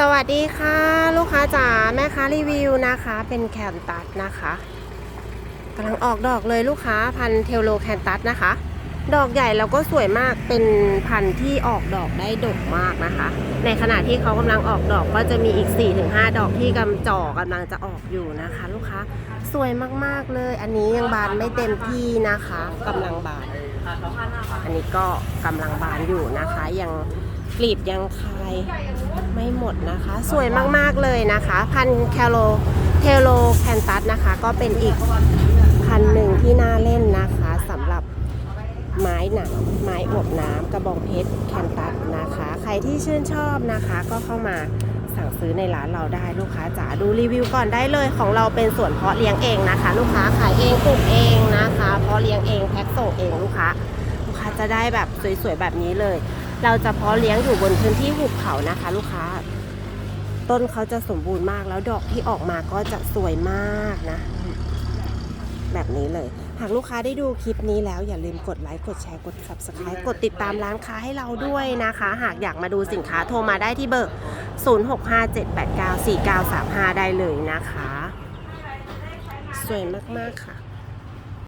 สวัสดีค่ะ ลูกค้าจ๋าแม่ค้ารีวิวนะคะ เป็นแคนตัสนะคะกำลังออกดอกเลยลูกค้าพันเทลโลแคนตัสนะคะ ดอกใหญ่แล้วก็สวยมากเป็นพันที่ออกดอกได้ดกมากนะคะ ในขณะที่เขากำลังออกดอกก็จะมีอีก 4-5 ดอกที่กำจ่อกำลังจะออกอยู่นะคะ ลูกค้าสวยมากๆเลย อันนี้ยังบานไม่เต็มที่นะคะกำลังบาน อันนี้ก็กำลังบานอยู่นะคะ ยังกลีบยังคา ไม่หมดนะคะ สวยมากๆเลยนะคะ พันแคโลเทโลแคนตัสนะคะ ก็เป็นอีกพันหนึ่งที่น่าเล่นนะคะสำหรับไม้หนังไม้อบน้ำกระบองเพชรแคนตัสนะคะ ใครที่ชื่นชอบนะคะ ก็เข้ามาสั่งซื้อในร้านเราได้ลูกค้าจ๋าดูรีวิวก่อนได้เลยของเราเป็นส่วนเพาะเลี้ยงเองนะคะ ลูกค้าขายเองปลูกเองนะคะเพาะเลี้ยงเองแพ็คส่งเองลูกค้าลูกค้าจะได้แบบสวยๆแบบนี้เลย เราจะเพาะเลี้ยงอยู่บนพื้นที่หุบเขานะคะ ลูกค้า ต้นเขาจะสมบูรณ์มากแล้วดอกที่ออกมาก็จะสวยมากนะ แบบนี้เลย หากลูกค้าได้ดูคลิปนี้แล้วอย่าลืมกดไลค์กดแชร์กด subscribe กดติดตามร้านค้าให้เราด้วยนะคะ หากอยากมาดูสินค้าโทรมาได้ที่เบอร์ 0657894935 ได้เลยนะคะ สวยมากๆค่ะ